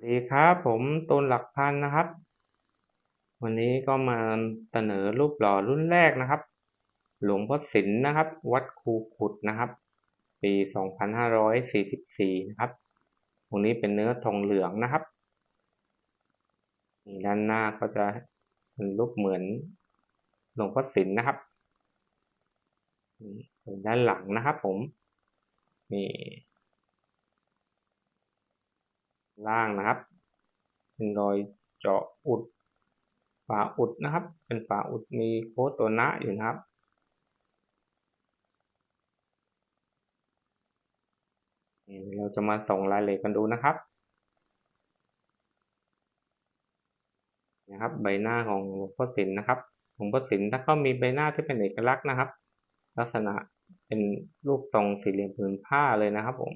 สวัสดีครับผมตูนหลักพันนะครับ วันนี้ก็มาเสนอรูปหล่อรุ่นแรกนะครับ หลวงพ่อศิลป์นะครับ วัดคูขุดนะครับ ปี 2544 นะครับตรงนี้เป็นเนื้อทองเหลืองนะครับด้านหน้าก็จะเป็นรูปเหมือนหลวงพ่อศิลป์นะครับด้านหลังนะครับผมนี่ ล่างนะครับ เป็นรอยเจาะอุดฝาอุดนะครับ เป็นฝาอุดมีโค้ดตัวนะอยู่นะครับเราจะมาส่งรายละเอียดกันดูนะครับนะครับ ใบหน้าของหลวงพ่อศิลป์นะครับหลวงพ่อศิลป์ถ้าก็มีใบหน้าที่เป็นเอกลักษณ์นะครับ ลักษณะเป็นรูปทรงสี่เหลี่ยมผืนผ้าเลยนะครับผม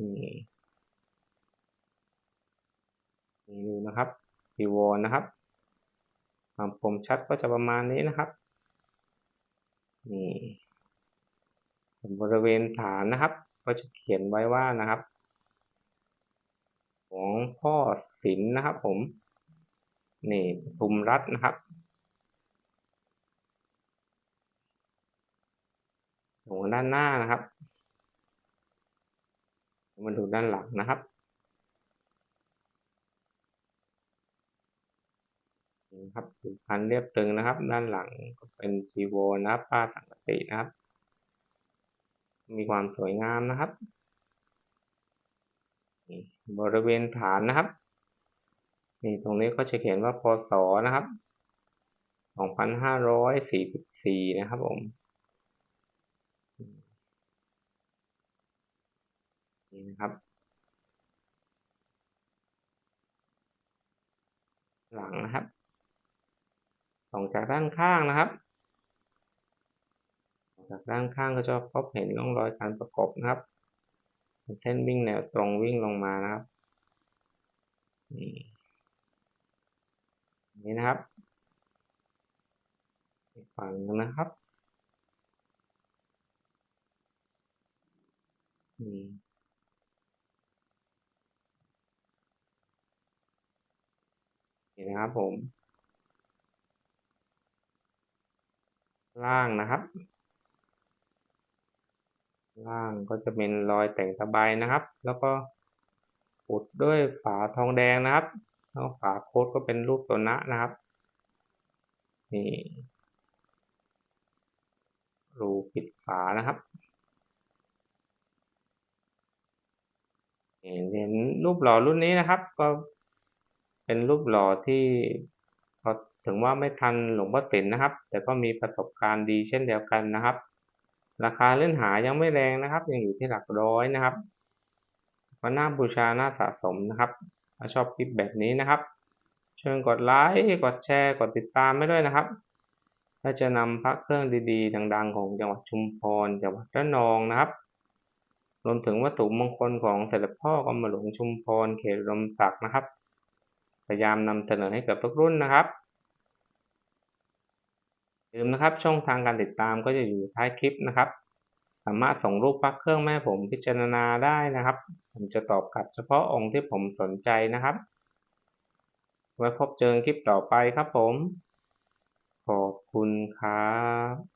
นี่ นี่ดูนะครับปีวอนนะครับความคมชัดก็จะประมาณนี้นะครับนี่บริเวณฐานนะครับ ก็จะเขียนไว้ว่านะครับ ของพ่อศิลนะครับผมนี่ทุมรัตนะครับหัวด้านหน้านะครับ มาดูด้านหลังนะครับ นะครับพันเรียบตึงนะครับ ด้านหลังก็เป็นจีโวนะครับผ้าสังกตินะครับ มีความสวยงามนะครับ บริเวณฐานนะครับนี่ตรงนี้ก็จะเขียนว่าพศนะครับ 2544 นะครับผม นี่นะครับ หลังนะครับ ส่องจากด้านข้างนะครับ จากด้านข้างก็จะพบเห็นร่องรอยการประกบนะครับเส้นวิ่งแนวตรงวิ่งลงมานะครับนี่นะครับฝั่งนะครับนี่นะครับผม ล่างนะครับ ล่างก็จะเป็นรอยแต่งตะไบนะครับ แล้วก็อุดด้วยฝาทองแดงนะครับแล้วฝาโค้ดก็เป็นรูปตัวนะนะครับนี่รูปิดฝานะครับเห็นรูปหล่อรุ่นนี้นะครับ ก็เป็นรูปหล่อที่พอ ถึงว่าไม่ทันหลวงพ่อศิลนะครับ แต่ก็มีประสบการณ์ดีเช่นเดียวกันนะครับ ราคาเล่นหายังไม่แรงนะครับ ยังอยู่ที่หลักร้อยนะครับก็น่าบูชาน่าสะสมนะครับถ้าชอบคลิปแบบนี้นะครับ เชิญกดไลค์กดแชร์กดติดตามไม่ด้วยนะครับถ้าจะนำพระเครื่องดีๆ ดัง ๆ ของจังหวัดชุมพรจังหวัดระนองนะครับรวมถึงวัตถุมงคลของเสด็จพ่อกรมหลวงชุมพรเขตลมศักนะครับ พยายามนำเสนอให้กับทุกรุ่นนะครับ ลืมนะครับช่องทางการติดตามก็จะอยู่ท้ายคลิปนะครับ สามารถส่งรูปพักเครื่องแม่ผมพิจารณาได้นะครับ ผมจะตอบกลับเฉพาะองค์ที่ผมสนใจนะครับ ไว้พบเจอคลิปต่อไปครับผม ขอบคุณครับ